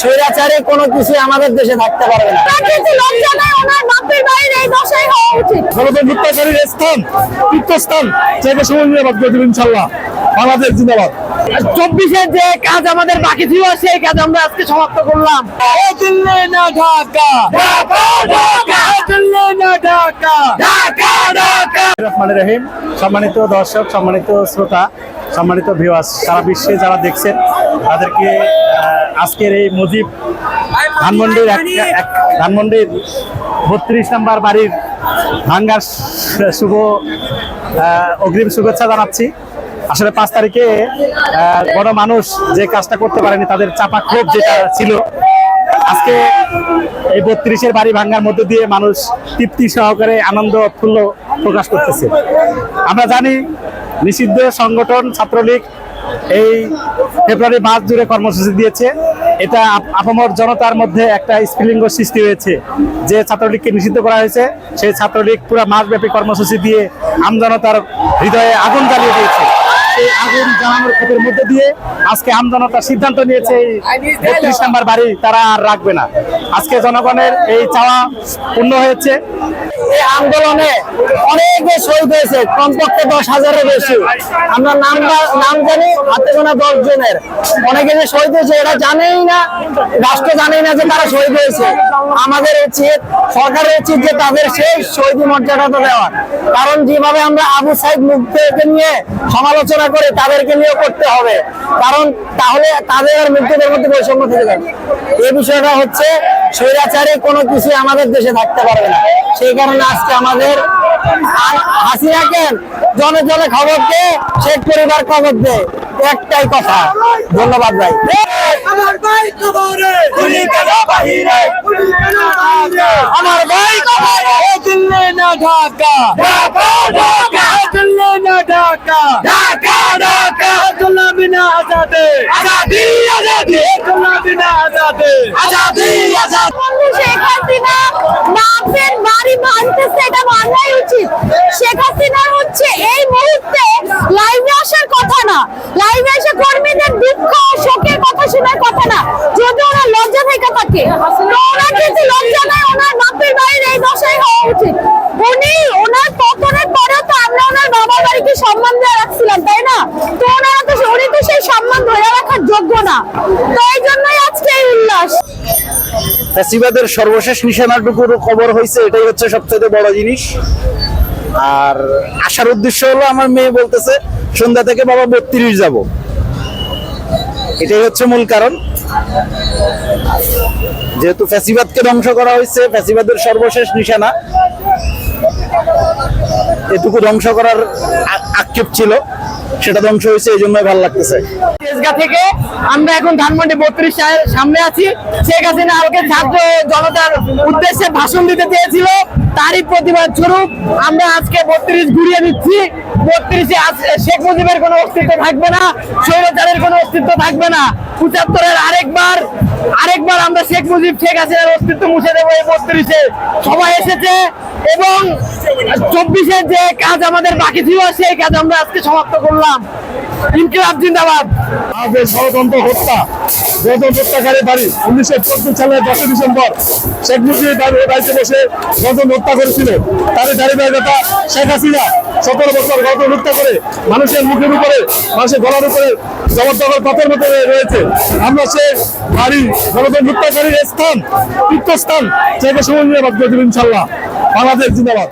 স্বৈরাচারে কোনো কিছু আমাদের দেশে থাকতে পারবে না। হত্যাকারীর স্থান তীর্থস্থান সেটা সময় করে দেবেন ইনশাল্লাহ বাংলাদেশ জিন্দাবাদ। চব্বিশের যে কাজ আমাদের বাকি ছিল সেই কাজ আমরা আজকে সমাপ্ত করলাম। দিল্লি না ঢাকা। দিল্লি না ঢাকা। রহমান রহিম সম্মানিত দর্শক সম্মানিত শ্রোতা সম্মানিত ভিউয়ার্স সারা বিশ্বে যারা দেখছেন তাদেরকে আজকের এই মুজিব ধানমন্ডির ধানমন্ডির বত্রিশ নম্বর বাড়ির ভাঙ্গার শুভ অগ্রিম শুভেচ্ছা জানাচ্ছি। আসলে পাঁচ তারিখে বড় মানুষ যে কাজটা করতে পারেনি, তাদের চাপা ক্ষোভ যেটা ছিল, আজকে এই বত্রিশের বাড়ি ভাঙ্গার মধ্যে দিয়ে মানুষ তৃপ্তি সহকারে আনন্দ উৎফুল্ল প্রকাশ করতেছে। আমরা জানি নিষিদ্ধ সংগঠন ছাত্রলীগ এই ফেব্রুয়ারি মাস জুড়ে কর্মসূচি দিয়েছে। এটা আপ- আপামর জনতার মধ্যে একটা স্ফুলিঙ্গ সৃষ্টি হয়েছে। যে ছাত্রলীগকে নিষিদ্ধ করা হয়েছে, সেই ছাত্রলীগ পুরো মাসব্যাপী কর্মসূচি দিয়ে আমজনতার হৃদয়ে আগুন জ্বালিয়ে দিয়েছে। এই আগুন জ্বালানোর ক্ষেত্রের মধ্যে দিয়ে আজকে আমজনতা সিদ্ধান্ত নিয়েছে এই বত্রিশ নাম্বার বাড়ি তারা আর রাখবে না। আজকে জনগণের এই চাওয়া পূর্ণ হয়েছে। এই আন্দোলনে অনেকে শহীদ হয়েছে, কমপক্ষে দশ হাজারের বেশি। আমরা নাম নাম জানি, হাতে গোনা দশ জনের। অনেকে যে শহীদ হয়েছে এটা জানেই না, রাষ্ট্র জানেই না যে তারা শহীদ হয়েছে। আমাদের উচিত সরকারের উচিত যে তাদের সেই শহীদ মর্যাদাটা দেওয়ার। কারণ যেভাবে আমরা আবু সাহেব মুক্তিকে নিয়ে সমালোচনা করে তাদেরকে নিয়ে করতে হবে। কারণ তাহলে তাদের আর মুক্তিদের মধ্যে বৈষম্য থেকে যাবে। এই বিষয়টা হচ্ছে স্বৈরাচারে কোনো কিছু আমাদের দেশে থাকতে পারবে না। সেই কারণে আজকে আমাদের হাসিনা কেন জনে জনে খবর দে শেখ পরিবার খবর দে একটাই কথা ধন্যবাদ ভাই। আমার ভাই খবরে গুলি কেন বাহিরে? আমার ভাই খবরে দিল্লি না ঢাকা। ঢাকা ঢাকা। দিল্লি না ঢাকা। ঢাকা ঢাকা। আব্দুল্লাহ বিন আজাদে। আজাদি আজাদি। আব্দুল্লাহ বিন আজাদে। আজাদি আজাদ বন্ধু শেখ হাসিনা বাপের বাড়ি ভাঙতেছে এটা মানাই উচিত শেখ হাসিনা হচ্ছে এই মুহূর্তে লাইভে আসার কথা না। লাইভে এসে কর্মীদের দুঃখ শোকের কথা শোনার কথা না। যদি ওনার লজ্জা থেকে থাকে ওনার কিন্তু লজ্জা নাই ওনার বাপের বাড়ির এই দশাই হওয়া উচিত। উনি ওনার পতনের পরেও তো আমরা ওনার বাবার বাড়িকে সম্মান দিয়ে রাখছিলাম, তাই না? তো ওনারা তো উনি তো সেই সম্মান ধরে রাখার যোগ্য না। তো এই জন্যই আজকে এই উল্লাস। ফ্যাসিবাদের সর্বশেষ নিশানাটুকুর খবর হয়েছে এটাই হচ্ছে সবচেয়ে বড় জিনিস। আর আসার উদ্দেশ্য হলো আমার মেয়ে বলতেছে, সন্ধ্যা থেকে বাবা বত্রিশ যাব। এটাই হচ্ছে মূল কারণ। যেহেতু ফ্যাসিবাদকে ধ্বংস করা হয়েছে, ফ্যাসিবাদের সর্বশেষ নিশানা। এটুকু ধ্বংস করার আক্ষেপ ছিল। সেটা ধ্বংস হয়েছে, এই জন্যই ভালো লাগতেছে। থেকে আমরা এখন ধানমন্ডি বত্রিশ সামনে আছি। শেখ হাসিনা কালকে ছাত্র জনতার উদ্দেশ্যে ভাষণ দিতে চেয়েছিল। তারই প্রতিবাদ স্বরূপ আমরা আজকে বত্রিশ ঘুরিয়ে দিচ্ছি। বত্রিশে শেখ মুজিবের কোনো অস্তিত্ব থাকবে না, স্বৈরাচারের কোনো অস্তিত্ব থাকবে না। পঁচাত্তরের আরেকবার আরেকবার আমরা শেখ মুজিব, শেখ হাসিনার অস্তিত্ব মুছে দেবো এই বত্রিশে। সবাই এসেছে এবং চব্বিশের যে কাজ আমাদের বাকি ছিল, সেই কাজ আমরা আজকে সমাপ্ত করলাম। ইনকিলাব জিন্দাবাদ। আমাদের ষড়যন্ত্র হত্যা গণতন্ত্র হত্যাকারী বাড়ি উনিশশো চোদ্দ সালের দশই ডিসেম্বর, শেখ মুজিব বাড়ি বাড়িতে বসে গণতন্ত্র হত্যা করেছিল। তারই দাঁড়িয়ে নেতা শেখ হাসিনা সতেরো বছর গণতন্ত্র হত্যা করে মানুষের মুখের উপরে, মানুষের গলার উপরে জবরদখল পথের মতো রয়েছে। আমরা সে বাড়ি গণতন্ত্র হত্যাকারীর স্থান, তীর্থস্থান সেটা সময় নিয়ে বাদ করে দেবেন ইনশাল্লাহ। বাংলাদেশ জিন্দাবাদ।